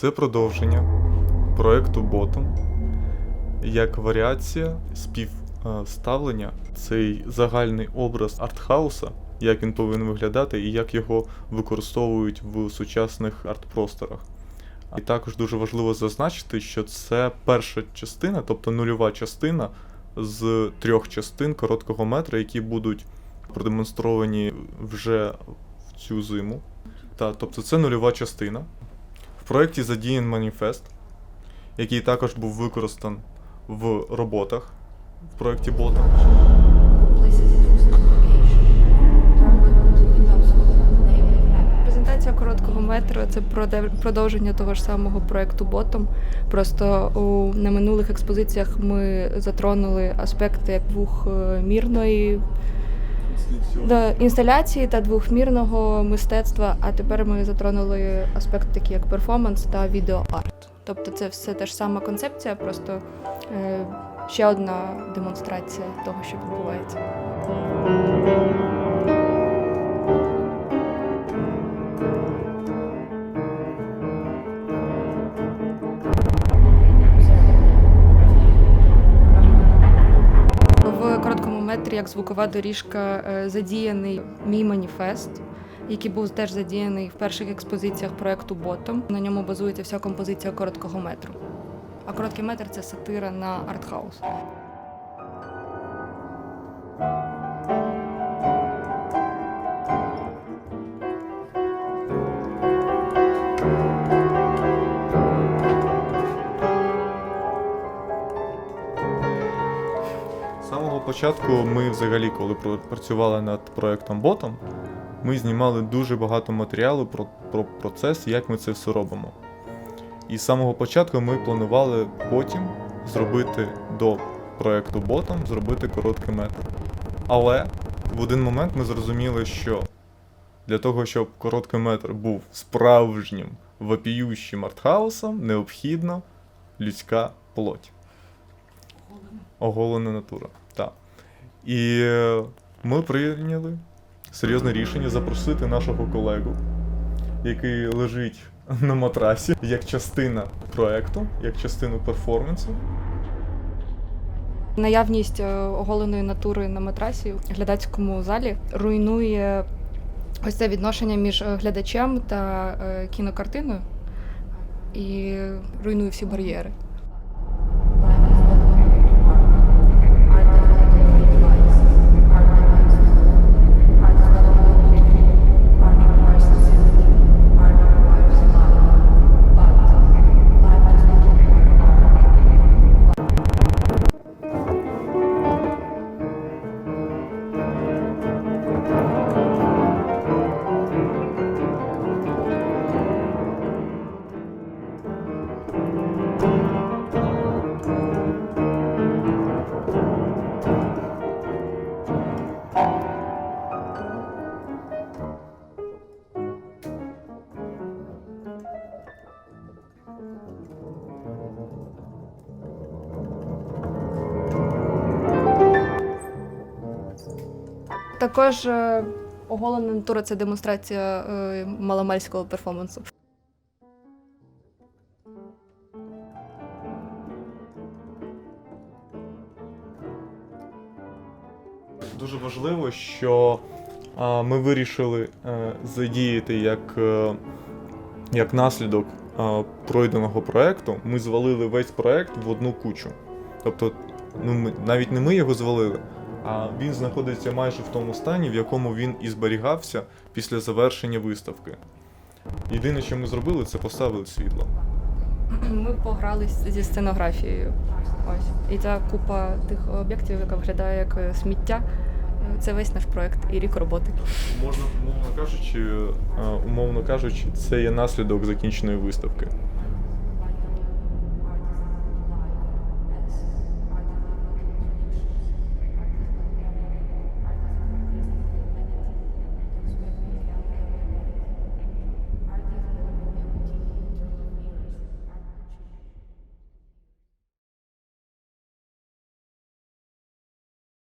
Це продовження проекту Bottom як варіація співставлення цей загальний образ артхауса, як він повинен виглядати і як його використовують в сучасних арт-просторах. І також дуже важливо зазначити, що це перша частина, тобто нульова частина з трьох частин короткого метра, які будуть продемонстровані вже в цю зиму. Та, тобто це нульова частина. Проєкті задіян маніфест, який також був використаний в роботах в проєкті Бота. Презентація короткого метру це продовження того ж самого проекту Ботом. Просто у на минулих експозиціях ми затронули аспекти двохмірної да, інсталяції та двохмірного мистецтва. А тепер ми затронули аспект такі як перформанс та відеоарт. Тобто це все та ж сама концепція, просто е, ще одна демонстрація того, що відбувається. Короткому як звукова доріжка е, задіяний мій маніфест, який був теж задіяний в перших експозиціях проекту Ботом. На ньому базується вся композиція короткого метру. А короткий метр це сатира на артхаус. Початку ми взагалі, коли працювали над проектом Ботом, ми знімали дуже багато матеріалу про, про процес, як ми це все робимо. І з самого початку ми планували потім зробити до проекту Ботом, зробити короткий метр. Але в один момент ми зрозуміли, що для того, щоб короткий метр був справжнім вопіющим артхаусом, необхідно людська плоть. Оголена натура. І е, ми прийняли серйозне рішення запросити нашого колегу, який лежить на матрасі як частина проекту, як частину перформансу. Наявність е, оголеної натури на матрасі в глядацькому залі руйнує ось це відношення між е, глядачем та кінокартиною і руйнує всі бар'єри. Також е, оголена натура це демонстрація е, маломальського перформансу. Дуже важливо, що ми вирішили е, задіяти як, як наслідок пройденого проекту. Ми звалили весь проект в одну кучу. Тобто, ну, навіть не ми його звалили, а він знаходиться майже в тому стані, в якому він і зберігався після завершення виставки. Єдине, що ми зробили, це поставили світло. Ми погрались зі сценографією. Ось. І ця купа тих об'єктів, яка виглядає як е, сміття, е, це весь наш проект і рік роботи. Можна, умовно кажучи, е, умовно кажучи, це є наслідок закінченої виставки.